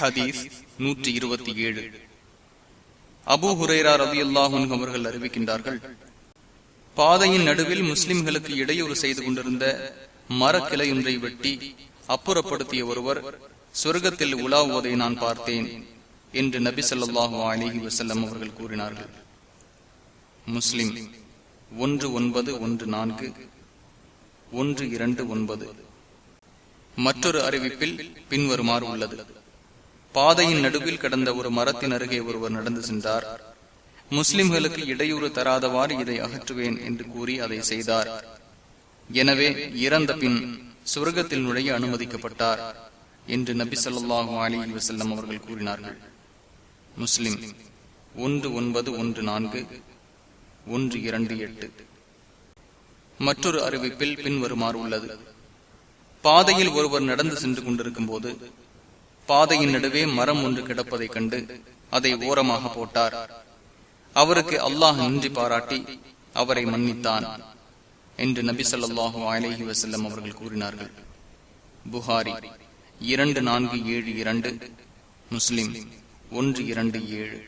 ஹதீஸ் நூற்றி இருபத்தி ஏழு. அபு ஹுரேரா ரவி அல்லாஹன் அவர்கள் அறிவிக்கின்றார்கள் பாதையின் நடுவில் முஸ்லிம்களுக்கு இடையூறு செய்து கொண்டிருந்த மரக்கிளையொன்றை வெட்டி அப்புறப்படுத்திய ஒருவர் சொர்க்கத்தில் உலாவுவதை நான் பார்த்தேன் என்று நபி சொல்லாஹு அலிஹி வசல்லம் அவர்கள் கூறினார்கள். முஸ்லிம் ஒன்று ஒன்பது ஒன்று நான்கு ஒன்று இரண்டு ஒன்பது. மற்றொரு அறிவிப்பில் பின்வருமாறு உள்ளது. பாதையின் நடுவில் கடந்த ஒரு மரத்தின் அருகே ஒருவர் நடந்து சென்றார். முஸ்லிம்களுக்கு இடையூறு தராதவாறு இதை அகற்றுவேன் என்று கூறி அதை செய்தார். எனவே இறந்த பின் சுரகத்தில் நுழைய அனுமதிக்கப்பட்டார் என்று நபி சொல்லாஹு அலி வசல்லம் அவர்கள் கூறினார்கள். முஸ்லிம் ஒன்று ஒன்பது ஒன்று நான்கு ஒன்று இரண்டு எட்டு. மற்றொரு அறிவிப்பில் பின்வருமாறு உள்ளது. பாதையில் ஒருவர் நடந்து சென்று கொண்டிருக்கும் போது பாதையின் நடுவே மரம் ஒன்று கிடப்பதைக் கண்டு அதை ஓரமாக போட்டார். அவருக்கு அல்லாஹ் நன்றி பாராட்டி அவரை மன்னித்தான் என்று நபி சொல்லாஹு அலஹி வசல்லம் அவர்கள் கூறினார்கள். புகாரி இரண்டு நான்கு ஏழு இரண்டு முஸ்லிம் ஒன்று இரண்டு ஏழு.